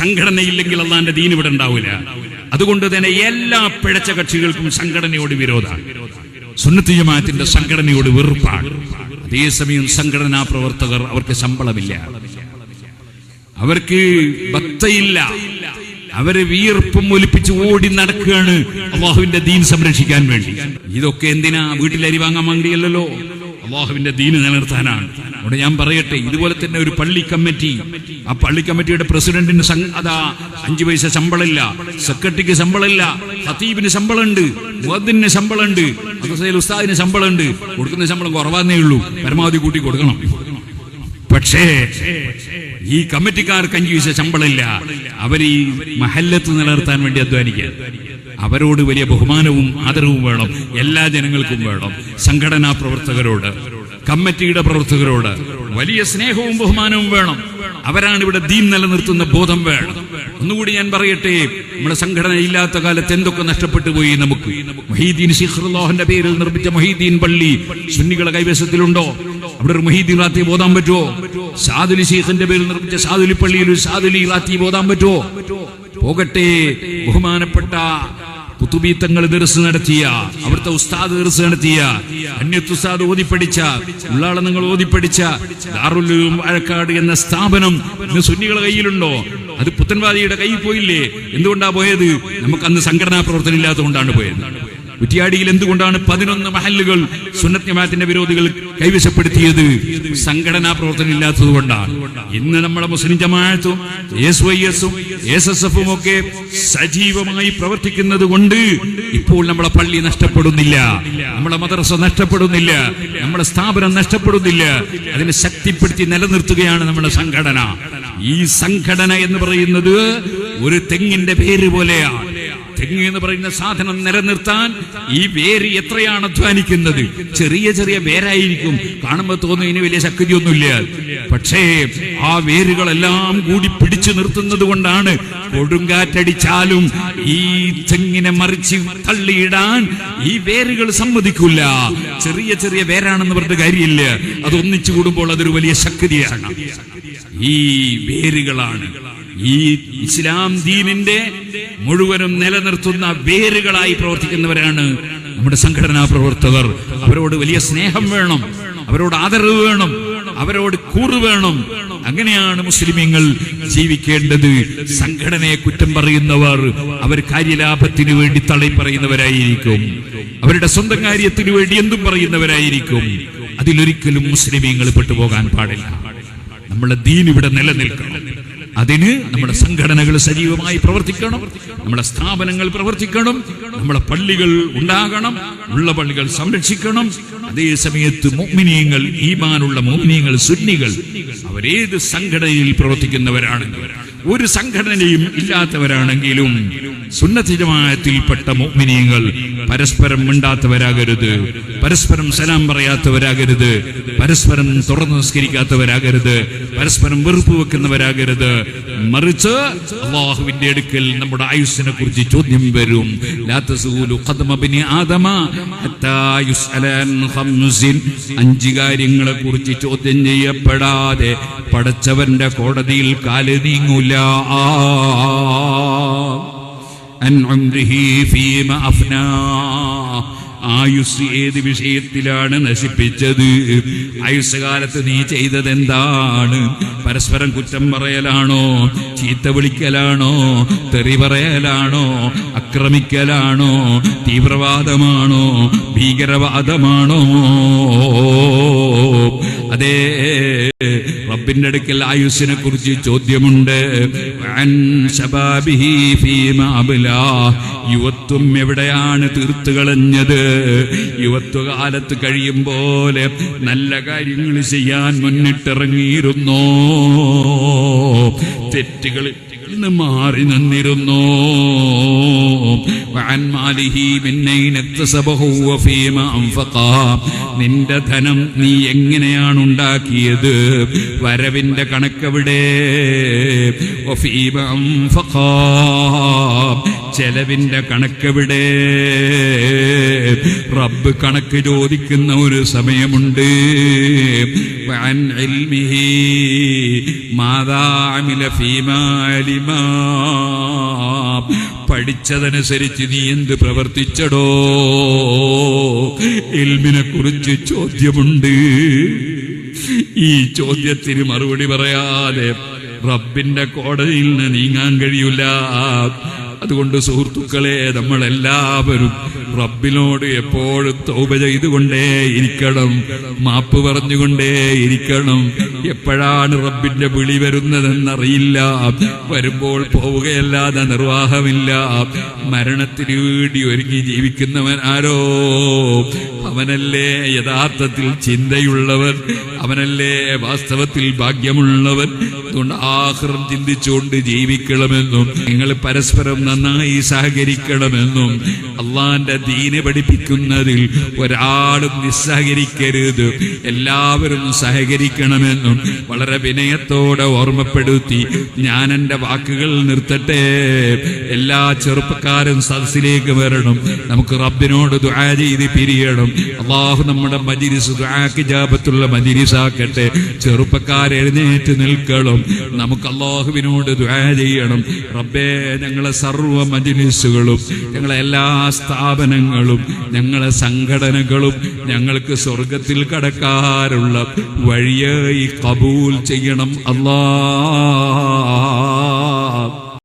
സംഘടനയില്ലെങ്കിൽ അള്ളാന്റെ ദീൻ ഇവിടെ ഉണ്ടാവില്ല. അതുകൊണ്ട് തന്നെ എല്ലാ പിഴച്ച കക്ഷികൾക്കും സംഘടനയോട് വിരോധമാണ്. സുന്നത്ത് ജമാഅത്തിന്റെ സംഘടനയോട് വെറുപ്പാണ്. അതേസമയം സംഘടനാ പ്രവർത്തകർ അവർക്ക് ശമ്പളമില്ല. അവർക്ക് ഭക്തയില്ല. അവരെ വിയർപ്പും ഒലിപ്പിച്ച് ഓടി നടക്കുകയാണ് അള്ളാഹുവിന്റെ ദീൻ സംരക്ഷിക്കാൻ വേണ്ടി. ഇതൊക്കെ എന്തിനാ വീട്ടിൽ അരി വാങ്ങാൻ വേണ്ടിയല്ലോ അള്ളാഹുവിന്റെ ദീന് നിലനിർത്താനാണ്. അവിടെ ഞാൻ പറയട്ടെ ഇതുപോലെ തന്നെ ഒരു പള്ളി കമ്മിറ്റി. ആ പള്ളി കമ്മിറ്റിയുടെ പ്രസിഡന്റിന് അതാ അഞ്ചു പൈസ ശമ്പളമില്ല സെക്രട്ടറിക്ക് ശമ്പളമില്ല ഹത്തീബിന് ശമ്പളമുണ്ട് മുഹദ്ദിന് ശമ്പളമുണ്ട് മദ്രസയിൽ ഉസ്താദിന് ശമ്പളമുണ്ട്. കൊടുക്കുന്ന ശമ്പളം കുറവാന്നേ ഉള്ളൂ പരമാവധി കൂട്ടി കൊടുക്കണം. പക്ഷേ ഈ കമ്മിറ്റിക്കാർക്ക് അഞ്ചു പൈസ ശമ്പളമില്ല. അവർ ഈ മഹല്ലത്ത് നിലനിർത്താൻ വേണ്ടി അധ്വാനിക്കാൻ അവരോട് വലിയ ബഹുമാനവും ആദരവും വേണം എല്ലാ ജനങ്ങൾക്കും വേണം സംഘടനാ പ്രവർത്തകരോട്. കമ്മിറ്റിയുടെ പ്രവർത്തകരോട് വലിയ സ്നേഹവും ബഹുമാനവും വേണം. അവരാണ് ഇവിടെ ദീൻ നിലനിർത്തുന്ന ബോധം വേണം. ഒന്നുകൂടി ഞാൻ പറയട്ടെ നമ്മുടെ സംഘടന ഇല്ലാത്ത കാലത്ത് എന്തൊക്കെ നഷ്ടപ്പെട്ടു പോയി നമുക്ക്? മൊഹീദ്ദീൻ പേരിൽ നിർമ്മിച്ച മൊഹീദ്ദീൻ പള്ളി സുന്നികളെ കൈവശത്തിലുണ്ടോ? അവിടെ ഒരു മൊഹീദ്ദീൻ റാത്തി ബോധാൻ പറ്റുമോ? സാദുലി ശീഖിന്റെ പേരിൽ നിർമ്മിച്ച സാദുലി പള്ളിയിൽ ഒരു സാദുലി റാത്തി ബോധാൻ പറ്റുമോ? പോകട്ടെ ബഹുമാനപ്പെട്ട കുത്തുബീത്തങ്ങൾ ദർസ് നടത്തിയ അവിടുത്തെ ഉസ്താദ് ദർസ് നടത്തിയ അന്യത്ത് ഉസ്താദ് ഓതിപ്പടിച്ച ഉള്ളാളെ നിങ്ങൾ ഓതിപ്പടിച്ച ദാറുൽ വഴക്കാട് എന്ന സ്ഥാപനം ഇന്ന് കയ്യിലുണ്ടോ? അത് പുത്തൻവാദിയുടെ കയ്യിൽ പോയില്ലേ? എന്തുകൊണ്ടാ പോയത്? നമുക്ക് അന്ന് സംഘടനാ പ്രവർത്തനം ഇല്ലാത്തതുകൊണ്ടാണ് പോയത്. കുറ്റിയാടിയിൽ എന്തുകൊണ്ടാണ് പതിനൊന്ന് മഹല്ലുകൾ സുന്നത്യമാത്തിന്റെ വിരോധികൾ കൈവശപ്പെടുത്തിയത്? സംഘടനാ പ്രവർത്തനം ഇല്ലാത്തത് കൊണ്ടാണ്. ഇന്ന് നമ്മളെ മുസ്ലിം ജമാഅത്തും എസ് വൈ എസും എസ് എസ് എഫും ഒക്കെ സജീവമായി പ്രവർത്തിക്കുന്നത് കൊണ്ട് ഇപ്പോൾ നമ്മളെ പള്ളി നഷ്ടപ്പെടുന്നില്ല. നമ്മളെ മദ്രസ നഷ്ടപ്പെടുന്നില്ല. നമ്മളെ സ്ഥാപനം നഷ്ടപ്പെടുന്നില്ല. അതിനെ ശക്തിപ്പെടുത്തി നിലനിർത്തുകയാണ് നമ്മുടെ സംഘടന. ഈ സംഘടന എന്ന് പറയുന്നത് ഒരു തെങ്ങിന്റെ പേര് പോലെയാണ്. തെങ്ങ് എന്ന് പറയുന്ന സാധനം നിലനിർത്താൻ ഈ വേര് എത്രയാണ് അധ്വാനിക്കുന്നത്? ചെറിയ ചെറിയ വേരായിരിക്കും. കാണുമ്പോൾ തോന്നും ഇനി വലിയ ശക്തിയൊന്നുമില്ല. പക്ഷേ ആ വേരുകളെല്ലാം കൂടി പിടിച്ചു നിർത്തുന്നത് കൊണ്ടാണ് കൊടുങ്കാറ്റടിച്ചാലും ഈ തെങ്ങിനെ മറിച്ച് തള്ളിയിടാൻ ഈ വേരുകൾ സമ്മതിക്കില്ല ചെറിയ ചെറിയ വേരാണെന്ന് പറഞ്ഞിട്ട് കാര്യമില്ല. അത് ഒന്നിച്ചു കൂടുമ്പോൾ അതൊരു വലിയ ശക്തിയാണ്. ഈ വേരുകളാണ് ഈ ഇസ്ലാം ദീനിന്റെ മുഴുവനും നിലനിർത്തുന്ന വേരുകളായി പ്രവർത്തിക്കുന്നവരാണ് നമ്മുടെ സംഘടനാ പ്രവർത്തകർ. അവരോട് വലിയ സ്നേഹം വേണം. അവരോട് ആദരവ് വേണം. അവരോട് കൂറുവേണം അങ്ങനെയാണ് മുസ്ലിമീങ്ങൾ ജീവിക്കേണ്ടത്. സംഘടനയെ കുറ്റം പറയുന്നവർ അവർ കാര്യലാഭത്തിന് വേണ്ടി തള്ളി പറയുന്നവരായിരിക്കും. അവരുടെ സ്വന്തം കാര്യത്തിനു വേണ്ടി എന്തും പറയുന്നവരായിരിക്കും. അതിലൊരിക്കലും മുസ്ലിമീങ്ങൾ പെട്ടുപോകാൻ പാടില്ല. നമ്മളെ ദീൻ ഇവിടെ നിലനിൽക്കണം. അതിന് നമ്മുടെ സംഘടനകൾ സജീവമായി പ്രവർത്തിക്കണം നമ്മുടെ സ്ഥാപനങ്ങൾ പ്രവർത്തിക്കണം നമ്മുടെ പള്ളികൾ ഉണ്ടാകണം ഉള്ള പള്ളികൾ സംരക്ഷിക്കണം. അതേ സമയത്ത് മോമിനിയങ്ങൾ ഈമാനുള്ള മോമിനിയങ്ങൾ സുന്നികൾ അവരേത് സംഘടനയിൽ പ്രവർത്തിക്കുന്നവരാണെങ്കിലും ഒരു സംഘടനയും ഇല്ലാത്തവരാണെങ്കിലും സുന്നത്തി ജമാഅത്തിൽപ്പെട്ട മോമിനിയങ്ങൾ പരസ്പരം മിണ്ടാത്തവരാകരുത് പരസ്പരം സലാം പറയാത്തവരാകരുത് പരസ്പരം തുറന്നു നിസ്കരിക്കാത്തവരാകരുത് പരസ്പരം വെറുപ്പ് വെക്കുന്നവരാകരുത്. മറിച്ച് അള്ളാഹുവിന്റെ അടുക്കൽ നമ്മുടെ ആയുസ്സിനെ കുറിച്ച് ചോദ്യം വരും. അഞ്ച് കാര്യങ്ങളെ കുറിച്ച് ചോദ്യം ചെയ്യപ്പെടാതെ പടച്ചവന്റെ കോടതിയിൽ കാൽ നീങ്ങൂല. ആയുസ് ഏത് വിഷയത്തിലാണ് നശിപ്പിച്ചത്? ആയുസ് കാലത്ത് നീ ചെയ്തത് എന്താണ് പരസ്പരം കുറ്റം പറയലാണോ? ചീത്ത വിളിക്കലാണോ? തെറി പറയലാണോ? ആക്രമിക്കലാണോ തീവ്രവാദമാണോ? ഭീകരവാദമാണോ? അതേ റബ്ബിന്റെ അടുക്കൽ ആയുസ്സിനെ കുറിച്ച് ചോദ്യമുണ്ട്. യുവത്വം എവിടെയാണ് തീർത്തു കളഞ്ഞത്? യുവത്വകാലത്ത് കഴിയും പോലെ നല്ല കാര്യങ്ങൾ ചെയ്യാൻ മുന്നിട്ടിറങ്ങിയിരുന്നോ? തെറ്റുകൾ നിന്ന് മാറി നിന്നിരുന്നു. നിന്റെ ധനം നീ എങ്ങനെയാണ് ഉണ്ടാക്കിയത്? വരവിന്റെ കണക്കവിടെ. ചെലവിന്റെ കണക്കവിടെ? റബ്ബ് കണക്ക് ചോദിക്കുന്ന ഒരു സമയമുണ്ട്. മാതാമില ഇൽമിഹി അലിമാ. പഠിച്ചതനുസരിച്ച് നീ എന്ത് പ്രവർത്തിച്ചടോ? ഇൽമിനെ കുറിച്ച് ചോദ്യമുണ്ട്. ഈ ചോദ്യത്തിന് മറുപടി പറയാതെ റബ്ബിന്റെ കോടതിയിൽ നിന്ന് നീങ്ങാൻ കഴിയില്ല അതുകൊണ്ട് സുഹൃത്തുക്കളെ നമ്മളെല്ലാവരും റബ്ബിനോട് എപ്പോഴും തൗബ ചെയ്തുകൊണ്ടേ ഇരിക്കണം. മാപ്പ് പറഞ്ഞുകൊണ്ടേ ഇരിക്കണം. എപ്പോഴാണ് റബ്ബിന്റെ വിളി വരുന്നതെന്നറിയില്ല. വരുമ്പോൾ പോവുകയല്ലാതെ നിർവാഹമില്ല. മരണത്തിന് വേണ്ടി ഒരുങ്ങി ജീവിക്കുന്നവൻ ആരോ? അവനല്ലേ യഥാർത്ഥത്തിൽ ചിന്തയുള്ളവൻ? അവനല്ലേ വാസ്തവത്തിൽ ഭാഗ്യമുള്ളവൻ? അതുകൊണ്ട് ആഹ്റം ചിന്തിച്ചുകൊണ്ട് ജീവിക്കണമെന്നും നിങ്ങൾ പരസ്പരം നന്നായി സഹകരിക്കണമെന്നും അള്ളാന്റെ ദീന് പഠിപ്പിക്കുന്നതിൽ ഒരാളും നിസ്സഹകരിക്കരുത്. എല്ലാവരും സഹകരിക്കണമെന്നും വളരെ വിനയത്തോടെ ഓർമ്മപ്പെടുത്തി ഞാൻ എന്റെ വാക്കുകൾ നിർത്തട്ടെ. എല്ലാ ചെറുപ്പക്കാരും സദസ്സിലേക്ക് വരണം. നമുക്ക് റബ്ബിനോട് ദുആ ചെയ്ത് പിരിയണം. അള്ളാഹു നമ്മുടെ മജിരിസ് ദുആക്ക് ജാപത്തുള്ള മജിരിസാക്കട്ടെ ചെറുപ്പക്കാർ എഴുന്നേറ്റ് നിൽക്കണം. നമുക്ക് അള്ളാഹുവിനോട് ദുആ ചെയ്യണം. റബ്ബേ ഞങ്ങളെ സർവ മജിലിസുകളും ഞങ്ങളെ എല്ലാ സ്ഥാപനങ്ങളും ഞങ്ങളെ സംഘടനകളും ഞങ്ങൾക്ക് സ്വർഗത്തിൽ കടക്കാറുള്ള വഴിയായി കബൂൽ ചെയ്യണം. അല്ലാ